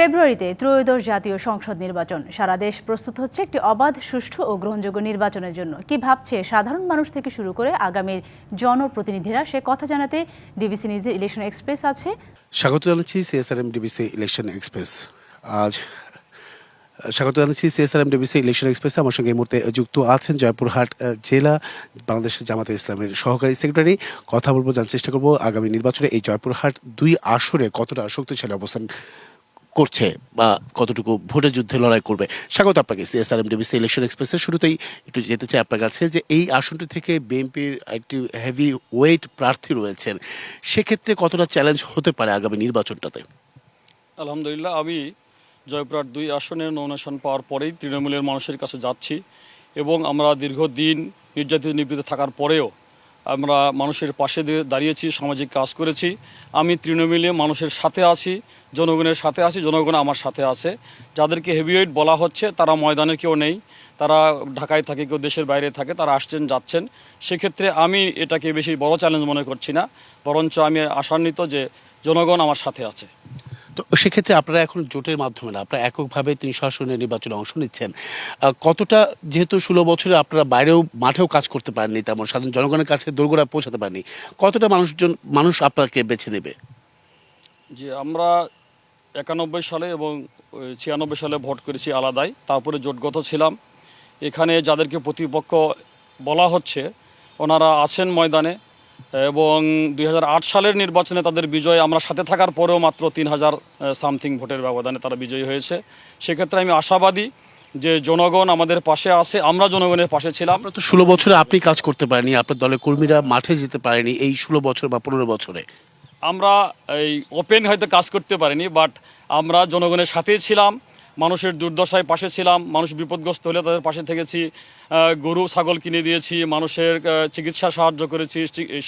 ফেব্রুয়ারিতে ত্রয়োদশ জাতীয় সংসদ নির্বাচন। সারা দেশ প্রস্তুত হচ্ছে একটি অবাধ, সুষ্ঠু ও গ্রহণযোগ্য নির্বাচনের জন্য। কি ভাবছে সাধারণ মানুষ থেকে শুরু করে আগামীর জনপ্রতিনিধিরা? সে কথা জানাতে ডিবিসি নিউজের ইলেকশন এক্সপ্রেস আছে। স্বাগত জানাচ্ছি সিএসআরএম ডিবিসি ইলেকশন এক্সপ্রেস। আজ, স্বাগত জানাচ্ছি সিএসআরএম ডিবিসি ইলেকশন এক্সপ্রেসে। আমার সঙ্গে এই মুহূর্তে যুক্ত আছেন জয়পুরহাট জেলা বাংলাদেশ জামাতে ইসলামের সহকারী সেক্রেটারি। কথা বলব জানার চেষ্টা করব আগামী নির্বাচনে এই জয়পুরহাট দুই আসরে কতটা শক্তিশালী অবস্থান করছে বা কতটুকু ভোটের যুদ্ধে লড়াই করবে। স্বাগত আপনাকে সিএসআরএম ডিবিসি ইলেকশন এক্সপ্রেসের শুরুতেই একটু যেতে চাই আপনার কাছে যে এই আসনটি থেকে বিএনপির একটি হেভি ওয়েট প্রার্থী রয়েছেন, সেক্ষেত্রে কতটা চ্যালেঞ্জ হতে পারে আগামী নির্বাচনটাতে? আলহামদুলিল্লাহ, আমি জয়পুরহাট দুই আসনের নমিনেশন পাওয়ার পরেই তৃণমূলের মানুষের কাছে যাচ্ছি এবং আমরা দীর্ঘদিন নির্যাতিত নিপীড়িত থাকার পরেও আমরা মানুষের পাশে দাঁড়িয়েছি, সামাজিক কাজ করেছি। আমি তৃণমূলে মানুষের সাথে আছি, জনগণের সাথে আছি, জনগণ আমার সাথে আছে। যাদেরকে হেভিওয়েট বলা হচ্ছে, তারা ময়দানে কেউ নেই। তারা ঢাকায় থাকে, কেউ দেশের বাইরে থাকে, তারা আসছেন, যাচ্ছেন। সেক্ষেত্রে আমি এটাকে বেশি বড় চ্যালেঞ্জ মনে করছি না। বরঞ্চ আমি আশান্বিত যে জনগণ আমার সাথে আছে। তো সেক্ষেত্রে আপনারা এখন জোটের মাধ্যমে না, আপনারা এককভাবে তিনশো আসনের নির্বাচনে অংশ নিচ্ছেন। কতটা যেহেতু ষোলো বছরে আপনারা বাইরেও মাঠেও কাজ করতে পারেননি তেমন, সাধারণ জনগণের কাছে দোরগোড়া পৌঁছাতে পারেনি কতটা মানুষজন, মানুষ আপনাকে বেছে নেবে? যে আমরা একানব্বই সালে এবং ছিয়ানব্বই সালে ভোট করেছি আলাদাই, তারপরে জোটগত ছিলাম। এখানে যাদেরকে প্রতিপক্ষ বলা হচ্ছে, ওনারা আছেন ময়দানে এবং দুই হাজার আট সালের নির্বাচনে তাদের বিজয় আমরা সাথে থাকার পরেও মাত্র তিন হাজার সামথিং ভোটের ব্যবধানে তারা বিজয়ী হয়েছে। সেক্ষেত্রে আমি আশাবাদী যে জনগণ আমাদের পাশে আছে আমরা জনগণের পাশে ছিলাম। আপনারা তো ষোলো বছরে আপনি কাজ করতে পারেনি আপনার দলের কর্মীরা মাঠে যেতে পারেনি এই ষোলো বছর বা পনেরো বছরে। আমরা এই ওপেন হয়তো কাজ করতে পারিনি বাট আমরা জনগণের সাথেই ছিলাম। মানুষের দুর্দশায় পাশে ছিলাম, মানুষ বিপদগ্রস্ত হলে তাদের পাশে থেকেছি গরু, ছাগল কিনে দিয়েছি, মানুষের চিকিৎসা সাহায্য করেছি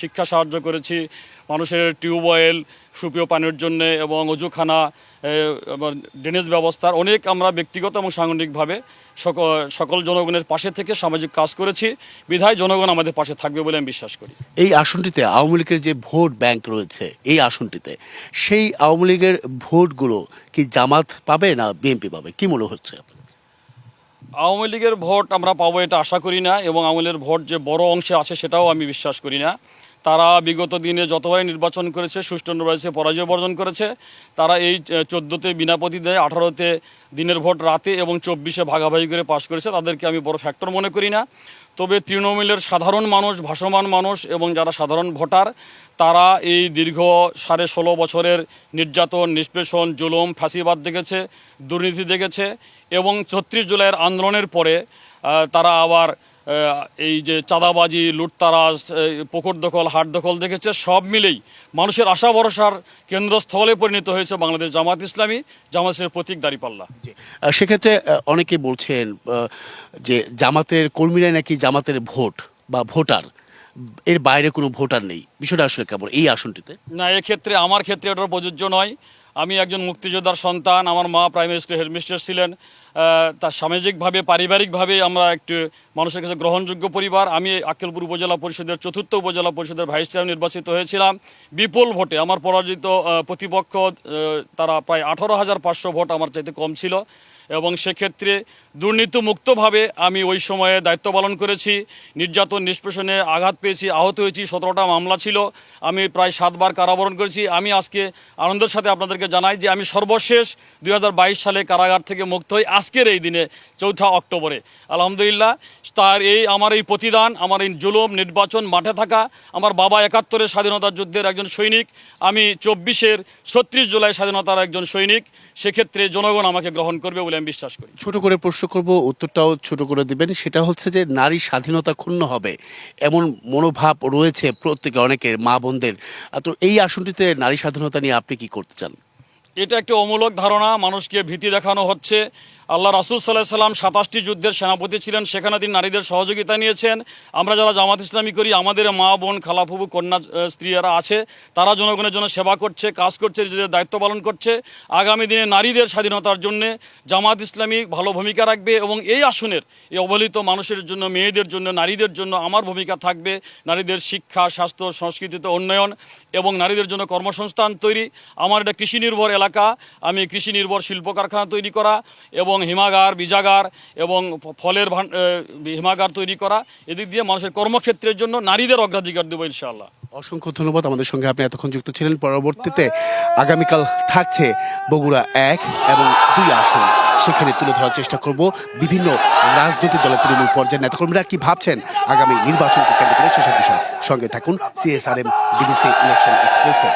শিক্ষা সাহায্য করেছি, মানুষের টিউবওয়েল সুপেয় পানির জন্য এবং অজুখানা ড্রেনেজ ব্যবস্থার অনেক আমরা ব্যক্তিগত এবং সাংগঠনিকভাবে সকল সকল জনগণের পাশে থেকে সামাজিক কাজ করেছি। বিধায় জনগণ আমাদের পাশে থাকবে বলে আমি বিশ্বাস করি। এই আসনটিতে আওয়ামী লীগের যে ভোট ব্যাংক রয়েছে এই আসনটিতে সেই আওয়ামী লীগের ভোটগুলো কি জামাত পাবে না বিএনপি পাবে? কি মনে হচ্ছে? আওয়ামী লীগের ভোট আমরা পাবো এটা আশা করি না এবং আওয়ামী লীগের ভোট যে বড় অংশে আছে সেটাও আমি বিশ্বাস করি না। তারা বিগত দিনে যতবারই নির্বাচন করেছে, সুষ্ঠু নির্বাচনে পরাজয় বর্জন করেছে, তারা এই চোদ্দোতে বিনা প্রতিদ্বন্দ্বে আঠারোতে দিনের ভোট রাতে এবং চব্বিশে ভাগাভাগি করে পাশ করেছে, তাদেরকে আমি বড় ফ্যাক্টর মনে করি না। তবে তৃণমূলের সাধারণ মানুষ, ভাসমান মানুষ এবং যারা সাধারণ ভোটার, তারা এই দীর্ঘ সাড়ে ষোলো বছরের নির্যাতন, নিষ্পেষণ, জুলুম ফাঁসিবাদ দেখেছে, দুর্নীতি দেখেছে এবং ছত্রিশ জুলাইয়ের আন্দোলনের পরে তারা আবার এই যে চাঁদাবাজি লুটতারাজ পুকুর দখল হাট দখল দেখেছে সব মিলেই মানুষের আশা ভরসার কেন্দ্রস্থলে পরিণত হয়েছে বাংলাদেশ জামাত ইসলামী জামাতের প্রতীক দাঁড়িপাল্লা সেক্ষেত্রে অনেকে বলছেন যে জামাতের কর্মীরাই নাকি জামাতের ভোট বা ভোটার। এর বাইরে কোনো ভোটার নেই। বিষয়টা আসলে কেমন? এই আসনটিতে? না এক্ষেত্রে আমার ক্ষেত্রে এটা প্রযোজ্য নয়। আমি একজন মুক্তিযোদ্ধার সন্তান, আমার মা প্রাইমারি স্কুলের হেডমিস্ট্রেস ছিলেন তার সামাজিকভাবে, পারিবারিকভাবে আমরা একটি মানুষের কাছে গ্রহণযোগ্য পরিবার। আমি আক্কেলপুর উপজেলা পরিষদের, চতুর্থ উপজেলা পরিষদের ভাইস চেয়ার নির্বাচিত হয়েছিলাম। বিপুল ভোটে আমার পরাজিত প্রতিপক্ষ তারা প্রায় আঠারো হাজার পাঁচশো ভোট আমার চাইতে কম ছিল। এবং সেক্ষেত্রে দুর্নীতিমুক্তভাবে আমি ওই সময়ে দায়িত্ব পালন করেছি। নির্যাতন নিষ্পেষণে আঘাত পেয়েছি, আহত হয়েছি, সতেরোটা মামলা ছিল। আমি প্রায় সাতবার কারাবরণ করেছি। আমি আজকে আনন্দের সাথে আপনাদেরকে জানাই যে আমি সর্বশেষ দু হাজার বাইশ সালে কারাগার থেকে মুক্ত হই আজকের এই দিনে, চৌঠা অক্টোবরে। আলহামদুলিল্লাহ, তার এই আমার এই প্রতিদান, আমার এই জুলুম নির্বাচন মাঠে থাকা, আমার বাবা একাত্তরের স্বাধীনতা যুদ্ধের একজন সৈনিক, আমি চব্বিশের ছত্রিশ জুলাই স্বাধীনতার একজন সৈনিক, সেক্ষেত্রে জনগণ আমাকে গ্রহণ করবে আমি বিশ্বাস করি। ছোট করে প্রশ্ন করব উত্তরটাও ছোট করে দিবেন। সেটা হচ্ছে যে নারী স্বাধীনতা ক্ষুণ্ণ হবে এমন মনোভাব রয়েছে প্রত্যেকে অনেকের মা বোনদের। তো এই আসনটিতে নারী স্বাধীনতা নিয়ে আপনি কি করতে চান? এটা একটা অমূলক ধারণা। মানুষকে ভীতি দেখানো হচ্ছে। আল্লাহ রাসুল সাল্লাহ সাল্লাম সাতাশটি যুদ্ধের সেনাপতি ছিলেন। সেখানে তিনি নারীদের সহযোগিতা নিয়েছেন। আমরা যারা জামাত ইসলামী করি, আমাদের মা, বোন খালাফুবু কন্যা স্ত্রীরা আছে। তারা জনগণের জন্য সেবা করছে, কাজ করছে, নিজেদের দায়িত্ব পালন করছে। আগামী দিনে নারীদের স্বাধীনতার জন্য জামাত ইসলামী ভালো ভূমিকা রাখবে এবং এই আসনের এই অবহেলিত মানুষের জন্য, মেয়েদের জন্য, নারীদের জন্য আমার ভূমিকা থাকবে। নারীদের শিক্ষা, স্বাস্থ্য সংস্কৃতিতে উন্নয়ন এবং নারীদের জন্য কর্মসংস্থান তৈরি। আমার এটা কৃষি নির্ভর এলাকা। আমি কৃষি নির্ভর শিল্প কারখানা তৈরি করা এবং হিমাগার, বীজাগার এবং ফলের হিমাগার তৈরি করা, এদিক দিয়ে মানুষের কর্মক্ষেত্রের জন্য নারীদের অগ্রাধিকার দেবো ইনশাআল্লাহ। অসংখ্য ধন্যবাদ। আমাদের সঙ্গে আপনি এতক্ষণ যুক্ত ছিলেন। পরবর্তীতে আগামীকাল থাকছে বগুড়া এক এবং দুই আসন। সেখানে তুলে ধরার চেষ্টা করব বিভিন্ন রাজনৈতিক দলের তৃণমূল পর্যায়ের নেতাকর্মীরা। কি ভাবছেন আগামী নির্বাচনকে কেন্দ্র করে? সেসব বিষয় সঙ্গে থাকুন। সিএসআরএম ডিবিসি ইলেকশন এক্সপ্রেসে